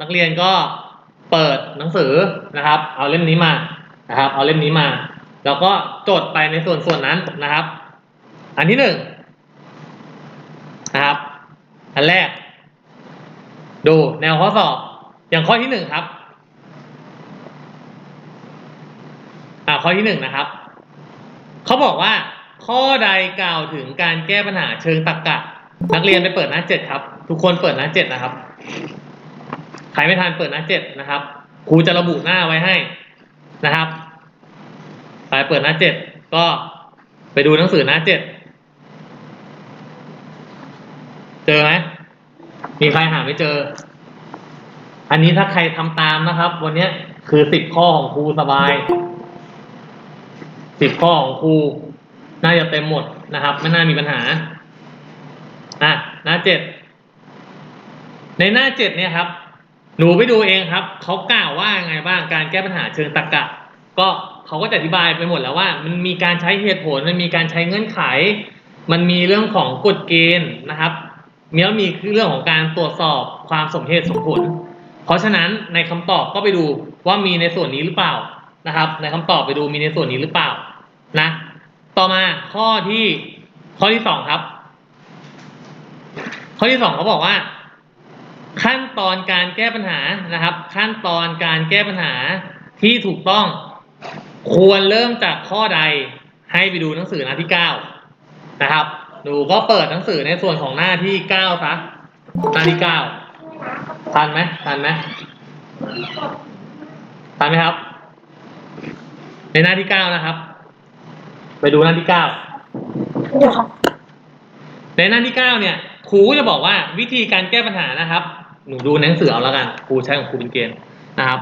นักเรียนก็เปิดหนังสือนะครับ เอาเล่มนี้มานะครับ เอาเล่มนี้มา แล้วก็จดไปในส่วนส่วนนั้นนะครับ อันที่หนึ่งนะครับ อันแรก ดูแนวข้อสอบ อย่างข้อที่หนึ่งครับอ่าข้อที่หนึ่งนะครับเขาบอกว่า ข้อใดกล่าวถึงการแก้ปัญหาเชิงตรรกะ นักเรียนไปเปิดหน้าเจ็ดครับ ทุกคนเปิดหน้าเจ็ดนะครับ ใครไม่ทันเปิดหน้าเจ็ดนะครับ ครูจะระบุหน้าไว้ให้นะครับไปเปิดหน้าเจ็ดก็ไปดูหนังสือหน้าเจ็ดเจอไหมมีใครหาไม่เจอ อันนี้ถ้าใครทำตามนะครับ วันนี้คือสิบข้อของครูสบายสิบข้อของครูน่าจะเต็มหมดนะครับ ไม่น่ามีปัญหาอะหน้าเจ็ดในหน้าเจ็ดเนี่ยครับ หนูไปดูเองครับเขากล่าวว่าไงบ้างการแก้ปัญหาเชิงตรรกะ ก็เขาก็จะอธิบายไปหมดแล้วว่า มันมีการใช้เหตุผลมันมีการใช้เงื่อนไข มันมีเรื่องของกฎเกณฑ์นะครับมีแล้วมีเรื่องของการตรวจสอบความสมเหตุสมผล เพราะฉะนั้นในคำตอบก็ไปดูว่ามีในส่วนนี้หรือเปล่านะครับ ในคำตอบไปดูมีในส่วนนี้หรือเปล่านะต่อมาข้อที่ข้อที่สองครับ ข้อที่สองเขาบอกว่า ขั้นตอนการแก้ปัญหานะครับ ขั้นตอนการแก้ปัญหาที่ถูกต้อง ควรเริ่มจากข้อใดให้ไปดูหนังสือหน้าที่เก้านะครับดูก็เปิดหนังสือในส่วนของหน้าที่เก้าซะหน้าที่เก้าทันไหมทันไหมทันไหมครับ ในหน้าที่เก้านะครับ ไปดูหน้าที่เก้าเดี๋ยวครับในหน้าที่เก้าเนี่ย ครูจะบอกว่าวิธีการแก้ปัญหานะครับ หนูดูหนังสือเอาแล้วกันครูใช้ของครูเป็นเกณฑ์นะครับ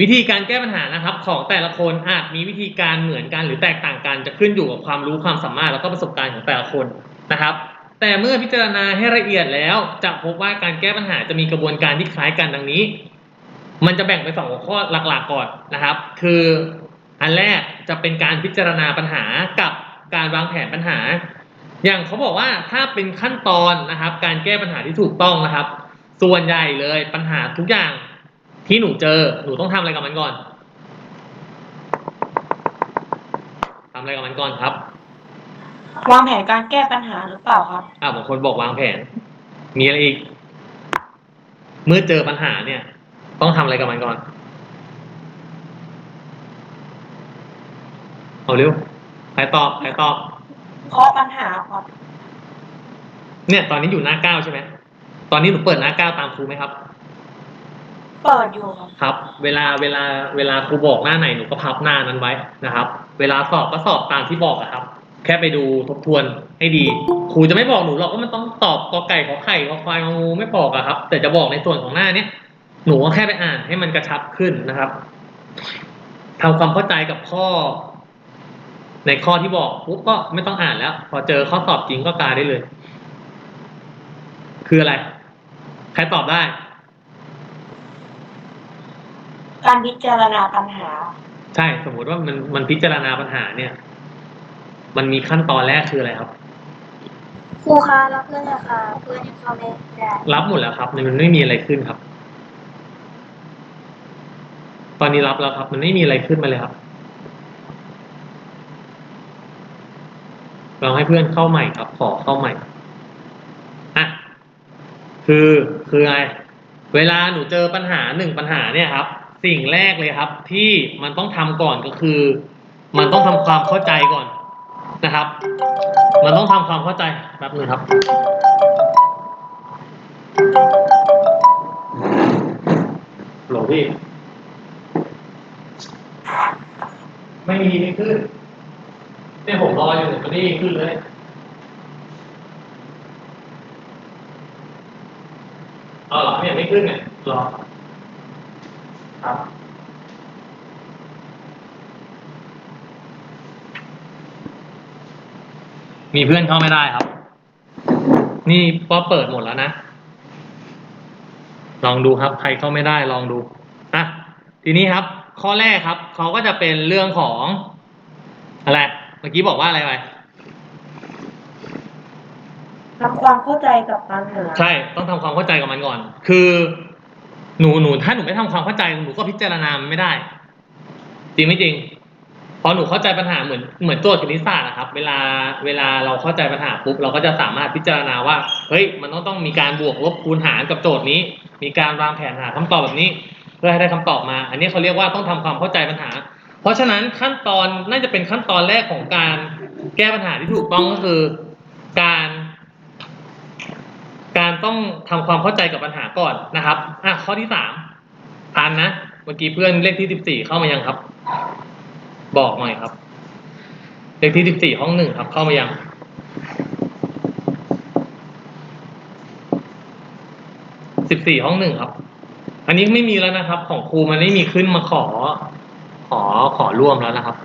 วิธีการแก้ปัญหานะครับ ของแต่ละคนอาจมีวิธีการเหมือนกันหรือแตกต่างกันจะขึ้นอยู่กับความรู้ความสามารถแล้วก็ประสบการณ์ของแต่ละคนนะครับ แต่เมื่อพิจารณาให้ละเอียดแล้ว จะพบว่าการแก้ปัญหาจะมีกระบวนการที่คล้ายกันดังนี้ มันจะแบ่งเป็นสองหัวข้อหลักๆก่อนนะครับ คืออันแรกจะเป็นการพิจารณาปัญหากับการวางแผนปัญหา อย่างเขาบอกว่าถ้าเป็นขั้นตอนนะครับ การแก้ปัญหาที่ถูกต้องนะครับ ส่วนใหญ่เลยปัญหาทุกอย่างที่หนูเจอ หนูต้องทำอะไรกับมันก่อนทำอะไรกับมันก่อนครับ วางแผนการแก้ปัญหาหรือเปล่าครับอ่าบางคนบอกวางแผน มีอะไรอีก เมื่อเจอปัญหาเนี่ย ต้องทำอะไรกับมันก่อน เอาเร็วใครตอบใครตอบ เพราะปัญหาครับเนี่ยตอนนี้อยู่หน้าเก้าใช่ไหมตอนนี้หนูเปิดหน้าเก้าตามครูไหมครับ เปิดอยู่ครับครับ เวลาเวลาเวลาครูบอกหน้าไหนหนูก็พับหน้านั้นไว้นะครับ เวลาสอบก็สอบตามที่บอกอะครับ แค่ไปดูทบทวนให้ดี ครูจะไม่บอกหนูหรอกว่ามันต้องตอบกอไก่ขอไข่ขอควายงองูไม่บอกอะครับ แต่จะบอกในส่วนของหน้าเนี้ยหนูก็แค่ไปอ่านให้มันกระชับขึ้นนะครับทำความเข้าใจกับข้อ ในข้อที่บอกปุ๊บก็ไม่ต้องอ่านแล้ว พอเจอข้อสอบจริงก็กาได้เลย คืออะไร ใครตอบได้ การพิจารณาปัญหา ใช่สมมุติว่ามันมันพิจารณาปัญหาเนี่ย มันมีขั้นตอนแรกคืออะไรครับครูคะรับเพื่อนนะคะเพื่อนยังเข้าไม่ได้รับหมดแล้วครับมันไม่มีอะไรขึ้นครับ ตอนนี้รับแล้วครับ มันไม่มีอะไรขึ้นมาเลยครับ ลองให้เพื่อนเข้าใหม่ครับ ขอเข้าใหม่อะคือคืออะไรเวลาหนูเจอปัญหาหนึ่งปัญหาเนี่ยครับ สิ่งแรกเลยครับ ที่มันต้องทำก่อนก็คือ มันต้องทำความเข้าใจก่อนนะครับ มันต้องทำความเข้าใจแป๊บหนึงครับ หลงพี่ ไม่มีไม่ขึ้น เนี่ยผมรออยู่เนี่ยมันไม่ขึ้นเลยเอาเหรอเนี่ยไม่ขึ้นเนี่ยรอครับมีเพื่อนเข้าไม่ได้ครับ นี่ก็เปิดหมดแล้วนะ ลองดูครับ ใครเข้าไม่ได้ลองดูอะทีนี้ครับ ข้อแรกครับ เขาก็จะเป็นเรื่องของ อะไร เมื่อกี้บอกว่าอะไรไปทำความเข้าใจกับปัญหาใช่ต้องทำความเข้าใจกับมันก่อน คือ หนูหนูถ้าหนูไม่ทำความเข้าใจหนูก็พิจารณามันไม่ได้ จริงไม่จริง พอหนูเข้าใจปัญหาเหมือนเหมือนโจทย์คณิตศาสตร์นะครับ เวลาเวลาเราเข้าใจปัญหาปุ๊บเราก็จะสามารถพิจารณาว่า เฮ้ย มันต้องต้องมีการบวกลบคูณหารกับโจทย์นี้ มีการวางแผนหาคำตอบแบบนี้ เพื่อให้ได้คำตอบมา อันนี้เขาเรียกว่าต้องทำความเข้าใจปัญหา เพราะฉะนั้นขั้นตอนน่าจะเป็นขั้นตอนแรกของการแก้ปัญหาที่ถูกต้องก็คือ การ การต้องทำความเข้าใจกับปัญหาก่อนนะครับอะข้อที่สามทันนะ เมื่อกี้เพื่อนเลขที่สิบสี่เข้ามายังครับ บอกหน่อยครับ เลขที่สิบสี่ห้องหนึ่งครับ เข้ามายังสิบสี่ห้องหนึ่งครับ อันนี้ไม่มีแล้วนะครับ ของครูมันไม่มีขึ้นมาขอ ขอขอร่วมแล้วนะครับ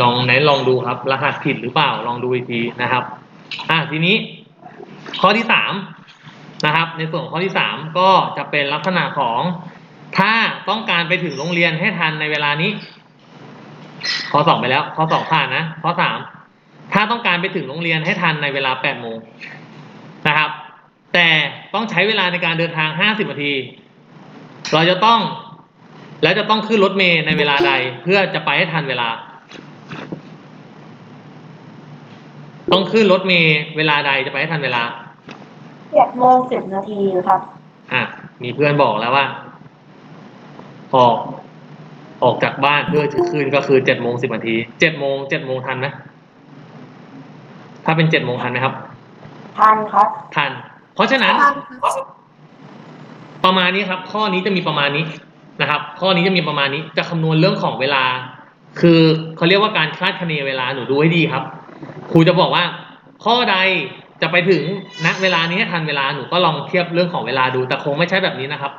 ลองไหนลองดูครับ รหัสผิดหรือเปล่าลองดูอีกทีนะครับ อะทีนี้ ข้อที่สามนะครับ ในส่วนของข้อที่สามก็จะเป็นลักษณะของ ถ้าต้องการไปถึงโรงเรียนให้ทันในเวลานี้ ข้อสองไปแล้วข้อสองผ่านนะข้อสามถ้าต้องการไปถึงโรงเรียนให้ทันในเวลาแปดโมงนะครับ แต่ต้องใช้เวลาในการเดินทางห้าสิบนาที เราจะต้อง แล้วจะต้องขึ้นรถเมล์ในเวลาใด เพื่อจะไปให้ทันเวลา ต้องขึ้นรถเมล์เวลาใดจะไปให้ทันเวลาเจ็ดโมงสิบนาทีครับ อะ มีเพื่อนบอกแล้วว่า ออก ออกจากบ้านเพื่อจะคืนก็คือเจ็ดโมงสิบนาที เจ็ดโมงเจ็ดโมงทันไหมถ้าเป็นเจ็ดโมงทันไหมครับ ทันครับ ทัน เพราะฉะนั้น ประมาณนี้ครับ ข้อนี้จะมีประมาณนี้ นะครับ ข้อนี้จะมีประมาณนี้จะคำนวณเรื่องของเวลา คือเขาเรียกว่าการคาดคะเนเวลาหนูดูให้ดีครับครูจะบอกว่า ข้อใดจะไปถึงณเวลานี้ทันเวลาหนูก็ลองเทียบเรื่องของเวลาดู แต่คงไม่ใช่แบบนี้นะครับ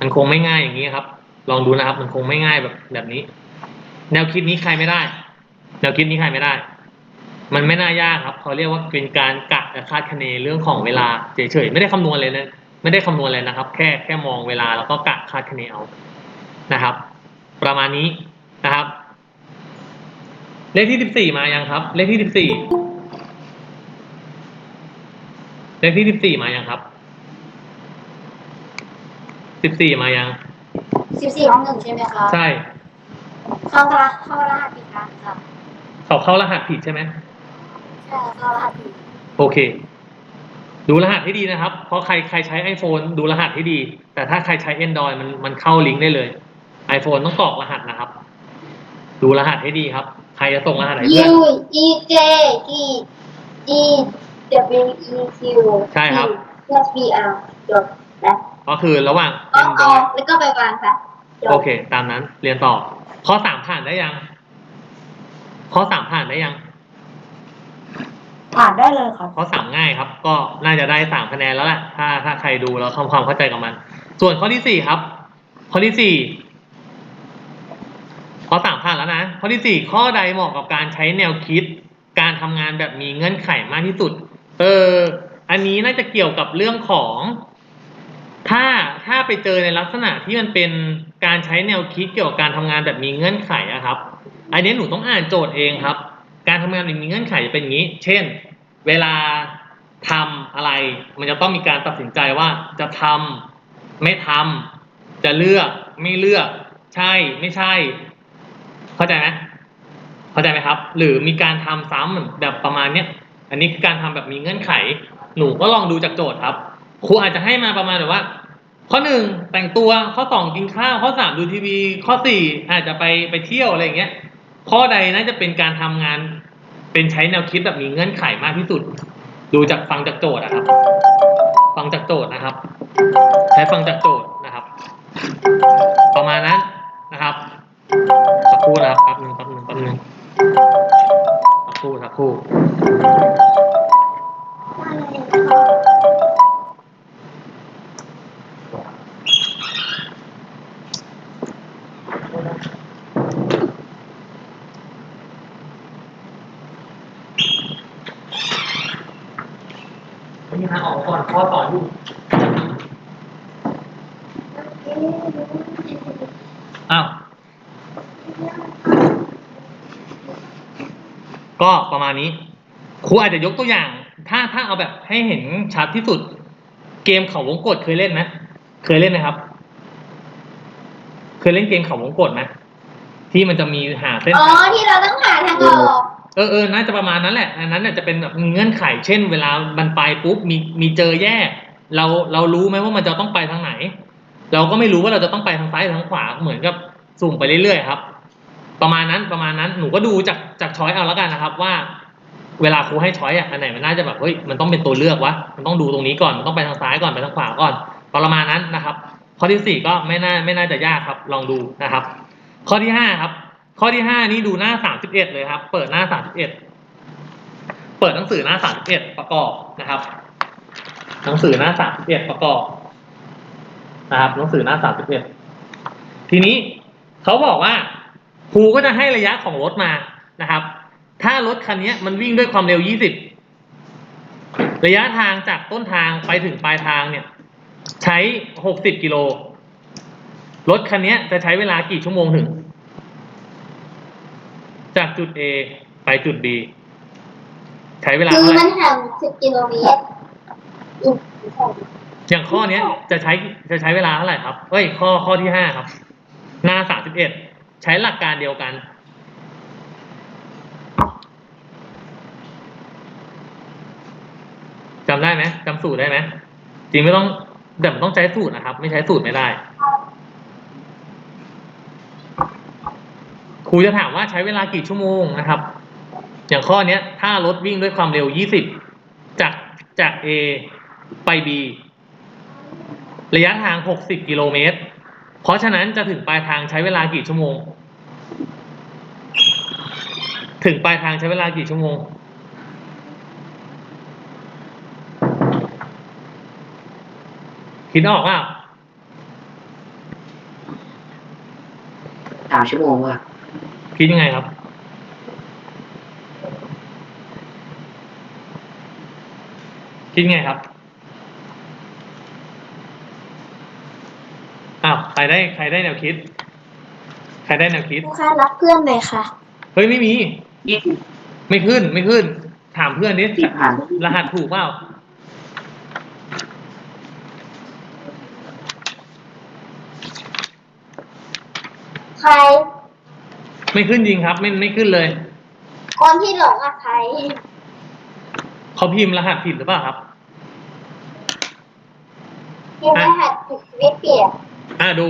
มันคงไม่ง่ายอย่างนี้ครับ ลองดูนะครับ มันคงไม่ง่ายแบบแบบนี้ แนวคิดนี้ใครไม่ได้ แนวคิดนี้ใครไม่ได้ มันไม่น่ายากครับเขาเรียกว่าเป็นการกะและคาดคะเนเรื่องของเวลาเฉยๆไม่ได้คำนวณเลยนะไม่ได้คำนวณเลยนะครับ แค่แค่มองเวลาแล้วก็กะคาดคะเนเอา นะครับ ประมาณนี้นะครับ เลขที่สิบสี่มายังครับ เลขที่สิบสี่เลขที่สิบสี่มายังครับสิบสี่มายังสิบสี่ห้องหนึ่งใช่ไหมคะใช่ เข้ารหัสเข้ารหัสผิดครับครับเขาเข้ารหัสผิดใช่ไหมใช่เข้ารหัสผิดโอเค ดูรหัสให้ดีนะครับ เพราะใครใครใช้ iPhone ดูรหัสให้ดี แต่ถ้าใครใช้ Android มันมันเข้าลิงก์ได้เลย iPhone ต้องกรอกรหัสนะครับ ดูรหัสให้ดีครับ ใครจะส่งรหัสไหนเพื่อน U E J T E W E Q ใช่ครับเพื่อ B R จบแล้วก็คือระหว่างอ๋ออ๋อ Android แล้วก็ไปวางค่ะจบโอเค ตามนั้น เรียนต่อ ข้อสามผ่านได้ยัง ข้อสามผ่านได้ยัง ผ่านได้เลยครับ ข้อสามง่ายครับ ก็น่าจะได้สามคะแนนแล้วแหละถ้าถ้าใครดูแล้วทำความเข้าใจกับมัน ส่วนข้อที่สี่ครับ ข้อที่สี่ ข้อสามผ่านแล้วนะ ข้อที่สี่ข้อใดเหมาะกับการใช้แนวคิด การทำงานแบบมีเงื่อนไขมากที่สุด เออ อันนี้น่าจะเกี่ยวกับเรื่องของ ถ้าถ้าไปเจอในลักษณะที่มันเป็นการใช้แนวคิดเกี่ยวกับการทำงานแบบมีเงื่อนไขอะครับ อันนี้หนูต้องอ่านโจทย์เองครับ การทำงานแบบมีเงื่อนไขจะเป็นอย่างนี้ เช่น เวลาทำอะไร มันจะต้องมีการตัดสินใจว่าจะทำไม่ทำจะเลือกไม่เลือก ใช่ไม่ใช่ เข้าใจไหมเข้าใจไหมครับ หรือมีการทำซ้ำเหมือนแบบประมาณเนี้ยอันนี้คือการทำแบบมีเงื่อนไข หนูก็ลองดูจากโจทย์ครับ ครูอาจจะให้มาประมาณแบบว่า ข้อหนึ่งแต่งตัวข้อสองกินข้าวข้อสามดูทีวี ข้อสี่อาจจะไปไปเที่ยวอะไรอย่างเงี้ยข้อใดน่าจะเป็นการทำงาน เป็นใช้แนวคิดแบบมีเงื่อนไขมากที่สุด ดูจากฟังจากโจทย์นะครับ ฟังจากโจทย์นะครับ ใช้ฟังจากโจทย์นะครับ ประมาณนั้น สักครู่นะครับแป๊บหนึ่งแป๊บหนึ่งแป๊บหนึ่งสักครู่สักครู่นี่นะออกก่อนข้อต่ออยู่อ้าว ก็ประมาณนี้ครูอาจจะยกตัวอย่าง ถ้าถ้าเอาแบบให้เห็นชัดที่สุด เกมเขาวงกดเคยเล่นไหมเคยเล่นไหมครับยเล่นเกมเขาวงกตไหมที่มันจะมีหาเส้นอ๋อทางที่เราต้องหาทางออกเออเออน่าจะประมาณนั้นแหละอันนั้นเนี่ยจะเป็นแบบมีเงื่อนไข เช่น เวลามันไปปุ๊บมีมีเจอแยกเราเรารู้ไหมว่ามันจะต้องไปทางไหน เราก็ไม่รู้ว่าเราจะต้องไปทางซ้ายหรือทางขวาเหมือนกับสุ่มไปเรื่อยๆครับ ประมาณนั้นประมาณนั้นหนูก็ดูจากจากช้อยเอาแล้วกันนะครับ ว่า เวลาครูให้ช้อยอะอันไหนมันน่าจะแบบเฮ้ยมันต้องเป็นตัวเลือกวะมันต้องดูตรงนี้ก่อนมันต้องไปทางซ้ายก่อนไปทางขวาก่อนประมาณนั้นนะครับ ข้อที่สี่ก็ไม่น่าไม่น่าจะยากครับ ลองดูนะครับ ข้อที่ห้าครับ ข้อที่ห้านี้ดูหน้าสามสิบเอ็ดเลยครับ เปิดหน้าสามสิบเอ็ดเปิดหนังสือหน้าสามสิบเอ็ดประกอบนะครับ หนังสือหน้าสามสิบเอ็ดประกอบนะครับหนังสือหน้าสามสิบเอ็ดทีนี้เขาบอกว่า ครูก็จะให้ระยะของรถมานะครับ ถ้ารถคันนี้มันวิ่งด้วยความเร็วยี่สิบระยะทางจากต้นทางไปถึงปลายทางเนี่ย ใช้หกสิบกิโล รถคันนี้จะใช้เวลากี่ชั่วโมงถึง จากจุด A ไปจุด B ใช้เวลาคือเท่าไหมัร่นห่างสิบกิโลเมตรอืมอย่างข้อเนี้ยจะใช้จะใช้เวลาเท่าไหร่ครับเอ้ย ข้อข้อที่ห้าครับ หน้าสามสิบเอ็ดใช้หลักการเดียวกัน จำได้ไหมจำสูตรได้ไหมจริงไม่ต้องแต่ต้องใช้สูตรนะครับ ไม่ใช้สูตรไม่ได้ ครูจะถามว่าใช้เวลากี่ชั่วโมงนะครับ อย่างข้อนี้ถ้ารถวิ่งด้วยความเร็ว 20 จากจาก A ไป B ระยะทาง 60 กิโลเมตร เพราะฉะนั้นจะถึงปลายทางใช้เวลากี่ชั่วโมง ถึงปลายทางใช้เวลากี่ชั่วโมง คิดออกว่าสามชั่วโมงว่ะคิดยังไงครับ คิดไงครับ อ้าว ใครได้ ใครได้แนวคิด ใครได้แนวคิด ลูกค้ารับเพื่อนเลยค่ะ เฮ้ย ไม่มี ยี่สิบไม่ขึ้นไม่ขึ้น ถามเพื่อนนิดสิบพันรหัสถูกเปล่าใคร ไม่ขึ้นจริงครับ ไม่ไม่ขึ้นเลย คนที่หลงอะใครเขาพิมพ์รหัสผิดหรือเปล่าครับที่รหัสผิดไม่เปลี่ยนอ่าดู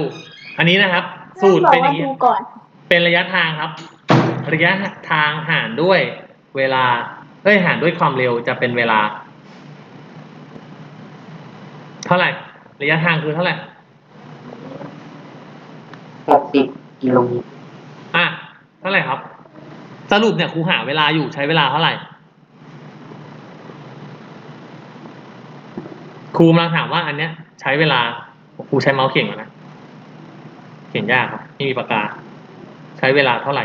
อันนี้นะครับ สูตรเป็นอย่างนี้ดูก่อนเป็นระยะทางครับ ระยะทางหารด้วยเวลาเอ้ยหารด้วยความเร็วจะเป็นเวลา เท่าไหร่ ระยะทางคือเท่าไหร่หกสิบกิโลเมตรอะเท่าไหร่ครับ สรุปเนี่ยครูหาเวลาอยู่ใช้เวลาเท่าไหร่ครูกำลังถามว่าอันเนี้ย ใช้เวลาครูใช้เมาส์เขียนก่อนนะเขียนยากครับไม่มีปากกา ใช้เวลาเท่าไหร่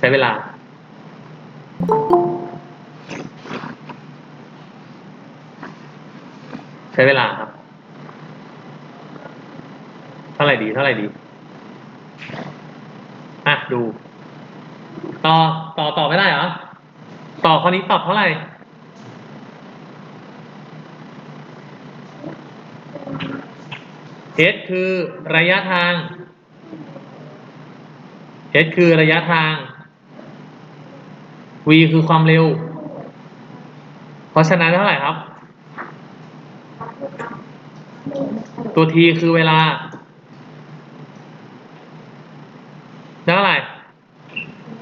ใช้เวลา ใช้เวลาครับ เท่าไหร่ดี เท่าไหร่ดี อะ ดู ต่อ ต่อ ต่อไม่ได้เหรอ ต่อข้อนี้ตอบเท่าไหร่ h คือระยะทาง h คือระยะทาง v คือความเร็ว เพราะฉะนั้นเท่าไหร่ครับ ตัว t คือเวลาเท่าไหร่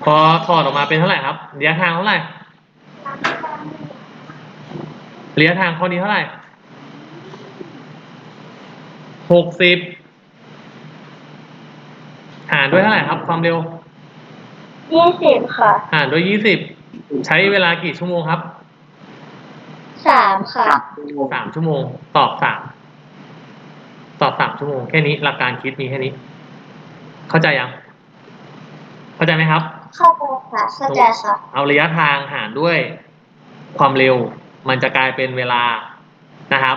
พอถอดออกมาเป็นเท่าไหร่ครับระยะทางเท่าไหร่ระยะทางข้อนี้เท่าไหร่หกสิบหารด้วยเท่าไหร่ครับ ความเร็ว ยี่สิบค่ะ หารด้วยยี่สิบใช้เวลากี่ชั่วโมงครับสามค่ะสามชั่วโมงสามชั่วโมง ตอบสามตอบสามชั่วโมงแค่นี้หลักการคิดมีแค่นี้ เข้าใจยังเข้าใจไหมครับ เข้าใจค่ะ เข้าใจค่ะ เอาระยะทางหารด้วยความเร็ว มันจะกลายเป็นเวลานะครับ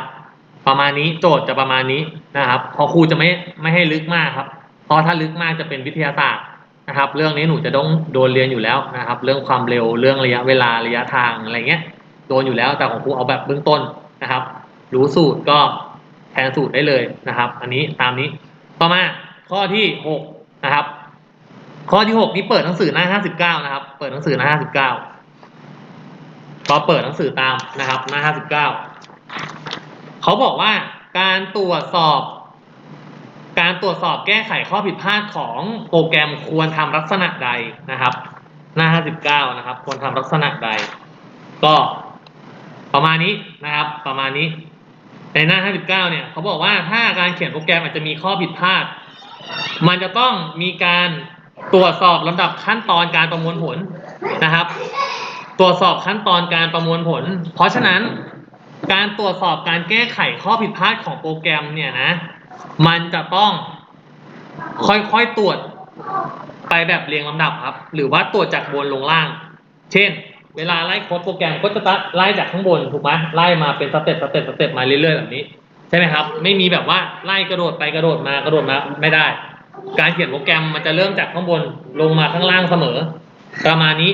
ประมาณนี้โจทย์จะประมาณนี้นะครับเพอครูจะไม่ไม่ให้ลึกมากครับ เพราะถ้าลึกมากจะเป็นวิทยาศาสตร์ นะครับ เรื่องนี้หนูจะต้องโดนเรียนอยู่แล้วนะครับ เรื่องความเร็วเรื่องระยะเวลาระยะทางอะไรเงี้ยโดนอยู่แล้วแต่ของครูเอาแบบเบื้องต้นนะครับ รู้สูตรก็แทนสูตรได้เลยนะครับ อันนี้ตามนี้ต่อมาข้อที่หกนะครับ ข้อที่หกนี้เปิดหนังสือหน้าห้าสิบเก้านะครับ เปิดหนังสือหน้าห้าสิบเก้าก็เปิดหนังสือตามนะครับ หน้าห้าสิบเก้าเขาบอกว่าการตรวจสอบ การตรวจสอบแก้ไขข้อผิดพลาดของโปรแกรมควรทำลักษณะใดนะครับ หน้า 59 นะครับ ควรทำลักษณะใด ก็ประมาณนี้นะครับ ประมาณนี้ ในหน้า 59 เนี่ยเขาบอกว่าถ้าการเขียนโปรแกรมอาจจะมีข้อผิดพลาด มันจะต้องมีการตรวจสอบลำดับขั้นตอนการประมวลผลนะครับ ตรวจสอบขั้นตอนการประมวลผล เพราะฉะนั้นการตรวจสอบการแก้ไขข้อผิดพลาดของโปรแกรมเนี่ยนะ มันจะต้องค่อยๆตรวจไปแบบเรียงลำดับครับ หรือว่าตรวจจากบนลงล่าง เช่น เวลาไล่โค้ดโปรแกรมก็จะไล่จากข้างบนถูกไหมไล่มาเป็นสเต็ปสเต็ปสเต็ปมาเรื่อยๆแบบนี้ใช่ไหมครับ ไม่มีแบบว่าไล่กระโดดไปกระโดดมากระโดดมาไม่ได้ การเขียนโปรแกรมมันจะเริ่มจากข้างบนลงมาข้างล่างเสมอ ประมาณนี้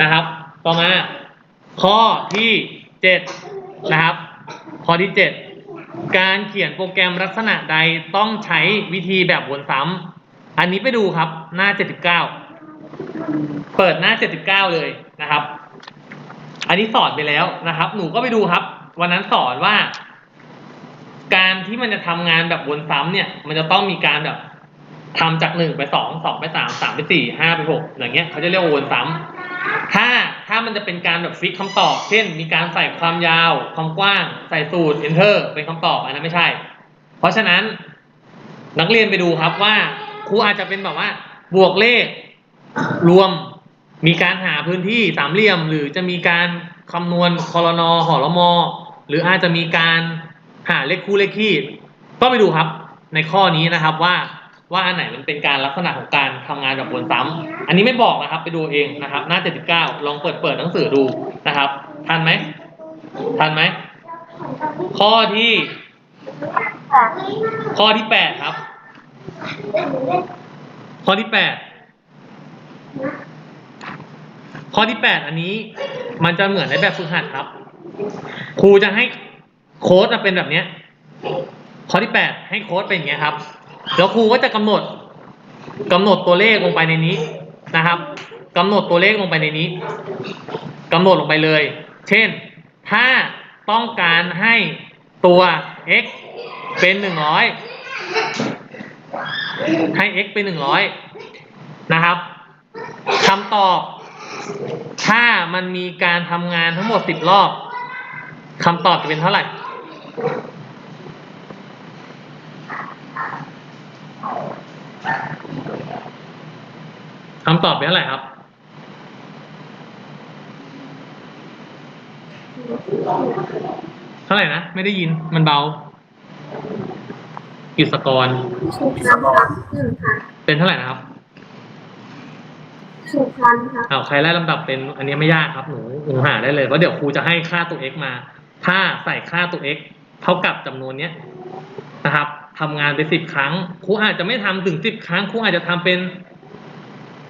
นะครับ ต่อมาข้อที่เจ็ดนะครับ ข้อที่เจ็ด การเขียนโปรแกรมลักษณะใดต้องใช้วิธีแบบวนซ้ำอันนี้ไปดูครับหน้าเจ็ดสิบเก้าเปิดหน้าเจ็ดสิบเก้าเลยนะครับ อันนี้สอนไปแล้วนะครับ หนูก็ไปดูครับ วันนั้นสอนว่า การที่มันจะทำงานแบบวนซ้ำเนี่ย มันจะต้องมีการแบบทำจากหนึ่งไปสองสองไปสามสามไปสี่ห้าไปหกอย่างเงี้ยเขาจะเรียกว่าวนซ้ำ ถ้าถ้ามันจะเป็นการแบบฟิกคำตอบ เช่น มีการใส่ความยาว ความกว้าง ใส่สูตร enter เป็นคำตอบอันนั้นไม่ใช่ เพราะฉะนั้นนักเรียนไปดูครับว่าครูอาจจะเป็นแบบว่า บวกเลขรวมมีการหาพื้นที่สามเหลี่ยม หรือจะมีการคำนวณคอรนอหอรมอหรืออาจจะมีการหาเลขคู่เลขคี่ก็ไปดูครับในข้อนี้นะครับว่า ว่าอันไหนมันเป็นการลักษณะของการทำงานแบบวนซ้ำอันนี้ไม่บอกนะครับ ไปดูเองนะครับ หน้า 79 ลองเปิดเปิดหนังสือดูนะครับ ทันไหมทันไหม ข้อที่ ข้อที่ 8 ครับ ข้อที่ 8 ข้อที่ 8 อันนี้มันจะเหมือนในแบบฝึกหัดครับ ครูจะให้โค้ดเป็นแบบเนี้ยข้อที่ 8 ให้โค้ดเป็นอย่างเงี้ยครับ แล้วครูก็จะกำหนดกำหนดตัวเลขลงไปในนี้นะครับกำหนดตัวเลขลงไปในนี้กำหนดลงไปเลย เช่น ถ้าต้องการให้ตัว x เป็น100ให้ x เป็น100นะครับคำตอบ ถ้ามันมีการทำงานทั้งหมด10รอบคำตอบจะเป็นเท่าไหร่ คำตอบเป็นเท่าไหร่ครับ เท่าไหร่นะ ไม่ได้ยินมันเบา กิจกรสุพันครับหนึ่งพันเป็นเท่าไหร่นะครับสุพันครับอ้าวใครไล่ลำดับเป็น อันนี้ไม่ยากครับหนูหนูหาได้เลยเพราะเดี๋ยวครูจะให้ค่าตัว x มา ถ้าใส่ค่าตัว x เท่ากับจำนวนเนี้ยนะครับทำงานไปสิบครั้งครูอาจจะไม่ทำถึงสิบครั้งครูอาจจะทำเป็น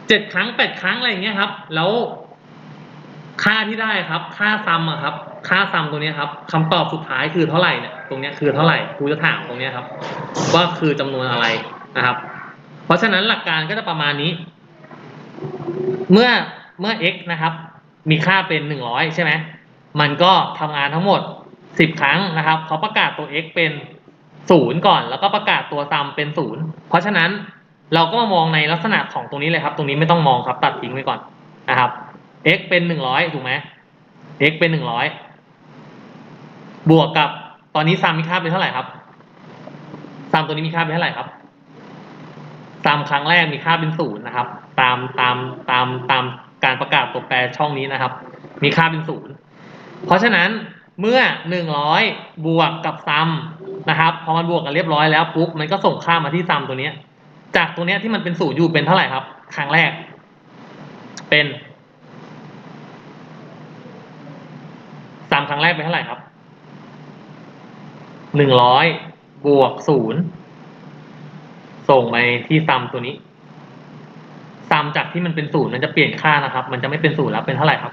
เจ็ดครั้งแปดครั้งอะไรอย่างเงี้ยครับ แล้วค่าที่ได้ครับ ค่าซัมอะครับ ค่าซัมตัวเนี้ยครับคำตอบสุดท้ายคือเท่าไหร่เนี่ยตรงเนี้ยคือเท่าไหร่ครูจะถามตรงเนี้ยครับ ว่าคือจำนวนอะไรนะครับ เพราะฉะนั้นหลักการก็จะประมาณนี้ เมื่อเมื่อ x นะครับ มีค่าเป็นหนึ่งร้อยใช่ไหมมันก็ทำงานทั้งหมดสิบครั้งนะครับเขาประกาศตัว x เป็นศูนย์ก่อน แล้วก็ประกาศตัวซัมเป็นศูนย์เพราะฉะนั้น เราก็มามองในลักษณะของตรงนี้เลยครับ ตรงนี้ไม่ต้องมองครับ ตัดทิ้งไว้ก่อนนะครับ x เป็นหนึ่งร้อยถูกไหม x เป็นหนึ่งร้อยบวกกับตอนนี้ซัมมีค่าเป็นเท่าไหร่ครับซัมตัวนี้มีค่าเป็นเท่าไหร่ครับตามครั้งแรกมีค่าเป็นศูนย์นะครับ ตามตามตามตามการประกาศตัวแปรช่องนี้นะครับ มีค่าเป็นศูนย์เพราะฉะนั้นเมื่อหนึ่งร้อยบวกกับซัมนะครับพอมันบวกกันเรียบร้อยแล้วปุ๊บมันก็ส่งค่ามาที่ซัมตัวเนี้ย จากตัวเนี้ยที่มันเป็นศูนย์อยู่เป็นเท่าไหร่ครับ ครั้งแรก เป็นซัมครั้งแรกเป็นเท่าไหร่ครับหนึ่งร้อยบวกศูนย์ส่งไปที่ซัมตัวนี้ซัมจากที่มันเป็นศูนย์มันจะเปลี่ยนค่านะครับ มันจะไม่เป็นศูนย์แล้วเป็นเท่าไหร่ครับ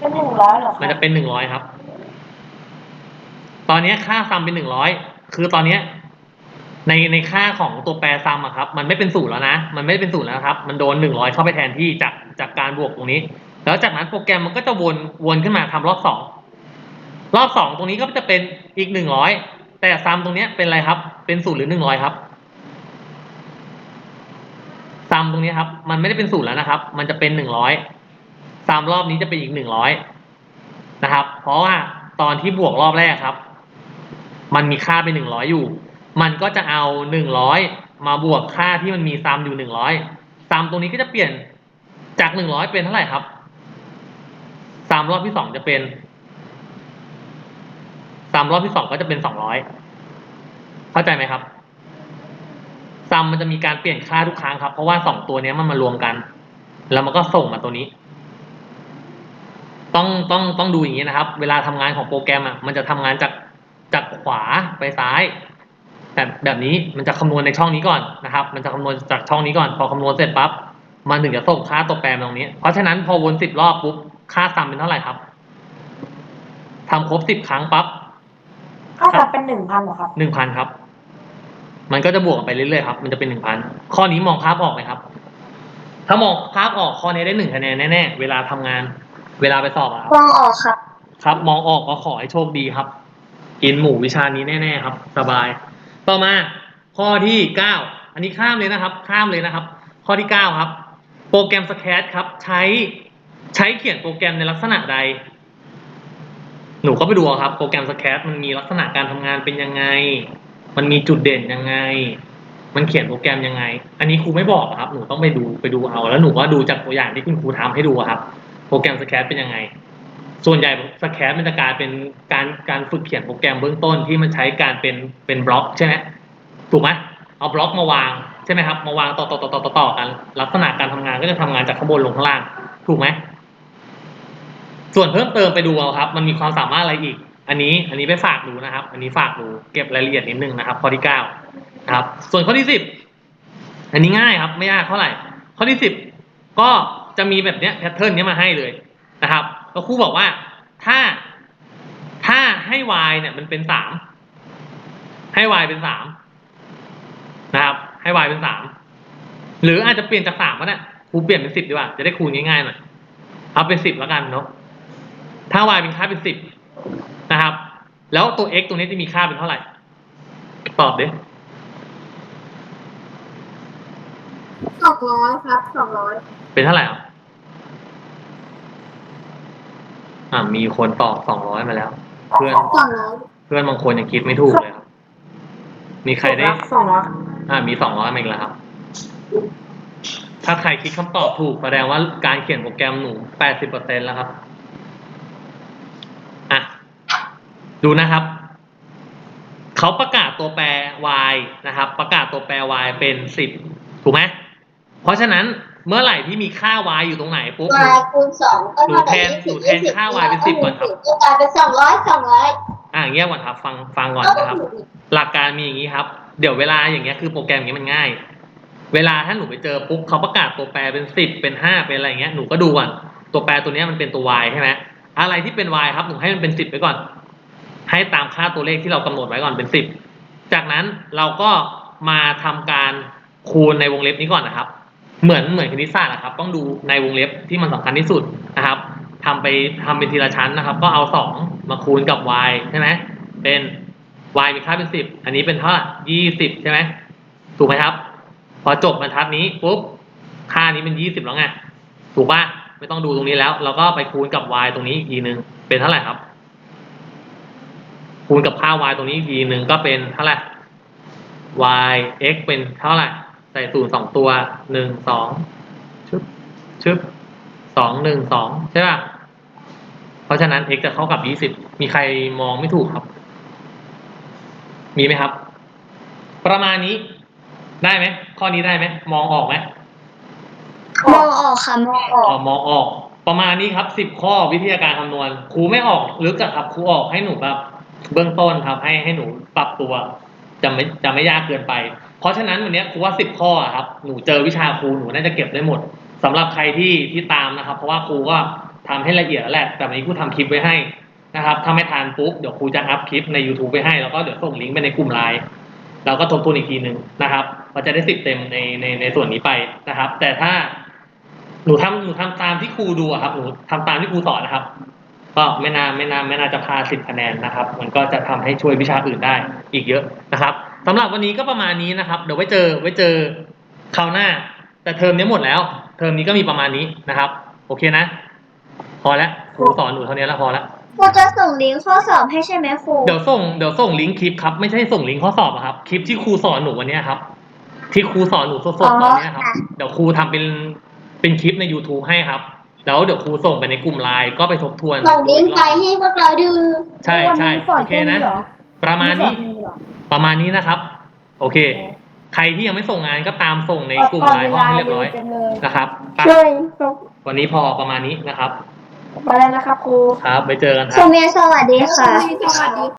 เป็นหนึ่งร้อยเหรอมันคะจะเป็นหนึ่งร้อยครับ ตอนเนี้ยค่าซัมเป็นหนึ่งร้อยคือตอนเนี้ย ในในค่าของตัวแปรซัมอะครับ มันไม่เป็นศูนย์แล้วนะ มันไม่ได้เป็นศูนย์แล้วครับ มันโดนหนึ่งร้อยเข้าไปแทนที่จากจากการบวกตรงนี้ แล้วจากนั้นโปรแกรมมันก็จะวนวนขึ้นมาทำรอบสองรอบสองตรงนี้ก็จะเป็นอีกหนึ่งร้อยแต่ซัมตรงนี้เป็นอะไรครับ เป็นศูนย์หรือหนึ่งร้อยครับซัมตรงนี้ครับ มันไม่ได้เป็นศูนย์แล้วนะครับ มันจะเป็นหนึ่งร้อยซัมรอบนี้จะเป็นอีกหนึ่งร้อยนะครับ เพราะว่าตอนที่บวกรอบแรกครับ มันมีค่าเป็นหนึ่งร้อยอยู่ มันก็จะเอาหนึ่งร้อยมาบวกค่าที่มันมีซัมอยู่หนึ่งร้อยซัมตรงนี้ก็จะเปลี่ยนจากหนึ่งร้อยเป็นเท่าไหร่ครับซัมรอบที่สองจะเป็นซัมรอบที่สองก็จะเป็นสองร้อยเข้าใจไหมครับซัมมันจะมีการเปลี่ยนค่าทุกครั้งครับ เพราะว่าสองตัวนี้มันมารวมกัน แล้วมันก็ส่งมาตัวนี้ ต้องต้องต้องดูอย่างนี้นะครับ เวลาทำงานของโปรแกรมอะมันจะทำงานจากจากขวาไปซ้าย แต่แบบนี้มันจะคำนวณในช่องนี้ก่อนนะครับ มันจะคำนวณจากช่องนี้ก่อน พอคำนวณเสร็จปั๊บ มันถึงจะส่งค่าตัวแปรมาตรงนี้ เพราะฉะนั้นพอวนสิบรอบปุ๊บ ค่าซัมเป็นเท่าไหร่ครับทำครบสิบครั้งปั๊บ ค่าซับเป็นหนึ่งพันเหรอครับ หนึ่งพันครับ มันก็จะบวกกันไปเรื่อยๆครับ มันจะเป็นหนึ่งพัน ข้อนี้มองภาพออกไหมครับ ถ้ามองภาพออกข้อนี้ได้หนึ่งคะแนนแน่ๆ เวลาทำงาน เวลาไปสอบอะครับ มองออกครับ ครับ มองออกก็ขอให้โชคดีครับ กินหมูวิชานี้แน่ๆครับ สบาย ต่อมาข้อที่เก้าอันนี้ข้ามเลยนะครับ ข้ามเลยนะครับ ข้อที่เก้าครับ โปรแกรมสแคทครับ ใช้ใช้เขียนโปรแกรมในลักษณะใด หนูก็ไปดูเอาครับ โปรแกรมสแคทมันมีลักษณะการทำงานเป็นยังไง มันมีจุดเด่นยังไง มันเขียนโปรแกรมยังไง อันนี้ครูไม่บอกครับ หนูต้องไปดูไปดูเอา แล้วหนูก็ดูจากตัวอย่างที่คุณครูทำให้ดูครับ โปรแกรมสแคทเป็นยังไง ส่วนใหญ่สแคทมันจะกลายเป็นการการฝึกเขียนโปรแกรมเบื้องต้นที่มันใช้การเป็นเป็นบล็อกใช่ไหมถูกไหมเอาบล็อกมาวางใช่ไหมครับ มาวางต่อต่อต่อต่อต่อต่อกัน ลักษณะการทำงานก็จะทำงานจากข้างบนลงข้างล่าง ถูกไหมส่วนเพิ่มเติมไปดูเอาครับ มันมีความสามารถอะไรอีก อันนี้อันนี้ไปฝากดูนะครับ อันนี้ฝากดูเก็บรายละเอียดนิดนึงนะครับ ข้อที่เก้านะครับ ส่วนข้อที่สิบอันนี้ง่ายครับ ไม่ยากเท่าไหร่ ข้อที่สิบก็จะมีแบบเนี้ยแพทเทิร์นนี้มาให้เลยนะครับ แล้วครูบอกว่า ถ้าถ้าให้ y เนี่ย มันเป็นสามให้ y เป็นสามนะครับ ให้ y เป็นสามหรืออาจจะเปลี่ยนจากสามก็ได้ครูเปลี่ยนเป็นสิบดีกว่า จะได้คูณง่ายๆหน่อยเอาเป็นสิบแล้วกันเนาะถ้า y เป็นค่าเป็นสิบนะครับ แล้วตัว x ตัวนี้จะมีค่าเป็นเท่าไหร่ ตอบดิสองร้อยครับสองร้อยเป็นเท่าไหร่อะ อ่ามีคนตอบสองร้อยมาแล้ว เพื่อนสองร้อยเพื่อนบางคนยังคิดไม่ถูกเลยครับ มีใครได้ สองร้อยอ่ามีสองร้อยมาอีกแล้วครับ ถ้าใครคิดคำตอบถูกแสดงว่าการเขียนโปรแกรมหนูแปดสิบเปอร์เซ็นแล้วครับ อะ ดูนะครับ เขาประกาศตัวแปร y นะครับ ประกาศตัวแปร y เป็นสิบถูกไหมเพราะฉะนั้น เมื่อไหร่ที่มีค่า y อยู่ตรงไหนปุ๊บวายคูณสองก็เท่ากับหนูยี่แทสินบหนูแทนค่า y เป็น10ก่อนครับ ก็กลายเป็นสองร้อยสองร้อยอ่าเงียบก่อนครับ ฟังฟังก่อนนะครับหลักการมีอย่างนี้ครับ เดี๋ยวเวลาอย่างเงี้ยคือโปรแกรมอย่างนี้มันง่าย เวลาถ้าหนูไปเจอปุ๊บเขาประกาศตัวแปรเป็นสิบเป็นห้าเป็นอะไรอย่างเงี้ยหนูก็ดูก่อนตัวแปรตัวเนี้ยมันเป็นตัว y ใช่ไหมอะไรที่เป็น y ครับหนูให้มันเป็นสิบไว้ก่อน ให้ตามค่าตัวเลขที่เรากำหนดไว้ก่อนเป็นสิบจากนั้นเราก็มาทำการคูณในวงเล็บนี้ก่อนนะครับ เหมือนเหมือนคณิตศาสตร์นะครับ ต้องดูในวงเล็บที่มันสำคัญที่สุดนะครับทำไปทำเป็นทีละชั้นนะครับ ก็เอาสองมาคูณกับ y ใช่ไหมเป็น y มีค่าเป็นสิบอันนี้เป็นเท่าไหร่ยี่สิบใช่ไหมถูกไหมครับ พอจบบรรทัดนี้ปุ๊บค่านี้เป็นยี่สิบแล้วไงถูกป่ะไม่ต้องดูตรงนี้แล้ว เราก็ไปคูณกับ y ตรงนี้อีกทีหนึ่งเป็นเท่าไหร่ครับ คูณกับค่า y ตรงนี้อีกทีหนึ่งก็เป็นเท่าไหร่ y x เป็นเท่าไหร่ ใส่ศูนย์สองตัวหนึ่งสองชึบชึบสองหนึ่งสองใช่ป่ะ เพราะฉะนั้น x จะเข้ากับยี่สิบมีใครมองไม่ถูกครับ มีไหมครับ ประมาณนี้ได้ไหมข้อนี้ได้ไหมมองออกไหมมองออกค่ะมองอออ๋อกมองออก ประมาณนี้ครับสิบข้อวิทยาการคำนวณครูไม่ออกลึกอะครับครูออกให้หนูแบบเบื้องต้นครับให้ให้หนูปรับตัวจะไม่จะไม่ยากเกินไป เพราะฉะนั้นวันนี้ครูว่าสิบข้อครับหนูเจอวิชาครูหนูน่าจะเก็บได้หมดสำหรับใครที่ที่ตามนะครับ เพราะว่าครูก็ทำให้ละเอียดแล้วแหละแต่วันนี้ครูทำคลิปไว้ให้นะครับถ้าไม่ทันปุ๊บเดี๋ยวครูจะอัพคลิปใน YouTube ไปให้แล้วก็เดี๋ยวส่งลิงก์ไปในกลุ่มไลน์เราก็ทบทวนอีกทีหนึ่งนะครับก็จะได้สิทธิ์เต็มในในในส่วนนี้ไปนะครับ แต่ถ้าหนูทำหนูทำตามที่ครูดูครับหนูทำตามที่ครูสอนนะครับ ก็ไม่น่าไม่น่าไม่น่าจะพาสิบคะแนนนะครับ มันก็จะทำให้ช่วยวิชาอื่นได้อีกเยอะนะครับ สำหรับวันนี้ก็ประมาณนี้นะครับ เดี๋ยวไว้เจอไว้เจอคราวหน้า แต่เทอมนี้หมดแล้ว เทอมนี้ก็มีประมาณนี้นะครับ โอเคนะ พอแล้วครูสอนหนูเท่านี้แล้วพอแล้วครูจะส่งลิงก์ข้อสอบให้ใช่ไหมครูเดี๋ยวส่งเดี๋ยวส่งลิงก์คลิปครับไม่ใช่ส่งลิงก์ข้อสอบอะครับคลิปที่ครูสอนหนูวันเนี้ยครับ ที่ครูสอนหนูสดๆตอนเนี้ยครับอ๋อค่ะเดี๋ยวครูทำเป็นเป็นคลิปใน YouTube ให้ครับ แล้วเดี๋ยวครูส่งไปในกลุ่มไลน์ก็ไปทบทวนส่งลิงก์ไปให้พวกเราดูใช่ใช่โอเคนะ ประมาณนี้ ประมาณนี้นะครับ โอเค ใครที่ยังไม่ส่งงานก็ตามส่งในกลุ่มไลน์ห้องให้เรียบร้อยนะครับไปช่วยวันนี้พอประมาณนี้นะครับมาแล้วนะครับครูครับ ไปเจอกันคชรับมเมียสวัสดีค่ะสวัสดี